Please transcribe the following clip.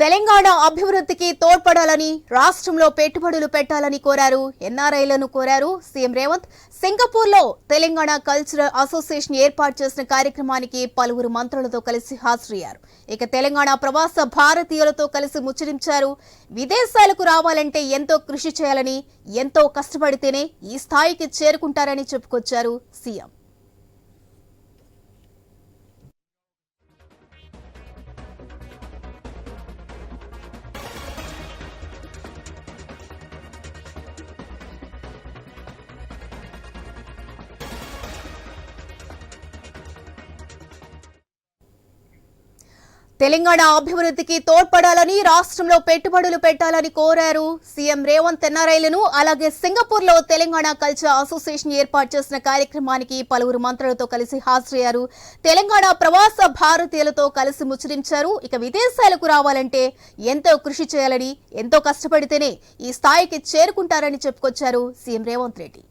తెలంగాణ అభివృద్ధికి తోడ్పడాలని రాష్ట్రంలో పెట్టుబడులు పెట్టాలని కోరారు ఎన్ఆర్ఐలను కోరారు సీఎం రేవంత్. సింగపూర్లో తెలంగాణ కల్చరల్ అసోసియేషన్ ఏర్పాటు చేసిన కార్యక్రమానికి పలువురు మంత్రులతో కలిసి హాజరయ్యారు. ఇక తెలంగాణ ప్రవాస భారతీయులతో కలిసి ముచ్చరించారు విదేశాలకు రావాలంటే ఎంతో కృషి చేయాలని ఎంతో కష్టపడితేనే ఈ స్థాయికి చేరుకుంటారని చెప్పుకొచ్చారు సీఎం. తెలంగాణ అభివృద్ధికి తోడ్పడాలని రాష్ట్రంలో పెట్టుబడులు పెట్టాలని కోరారు. సీఎం రేవంత్ ఎన్ఆర్ఐలను అలాగే సింగపూర్లో తెలంగాణ కల్చర్ అసోసియేషన్ ఏర్పాటు చేసిన కార్యక్రమానికి పలువురు మంత్రులతో కలిసి హాజరయ్యారు. తెలంగాణ ప్రవాస భారతీయులతో కలిసి ముచ్చరించారు ఇక విదేశాలకు రావాలంటే ఎంతో కృషి చేయాలని ఎంతో కష్టపడితేనే ఈ స్థాయికి చేరుకుంటారని చెప్పుకొచ్చారు సీఎం రేవంత్ రెడ్డి.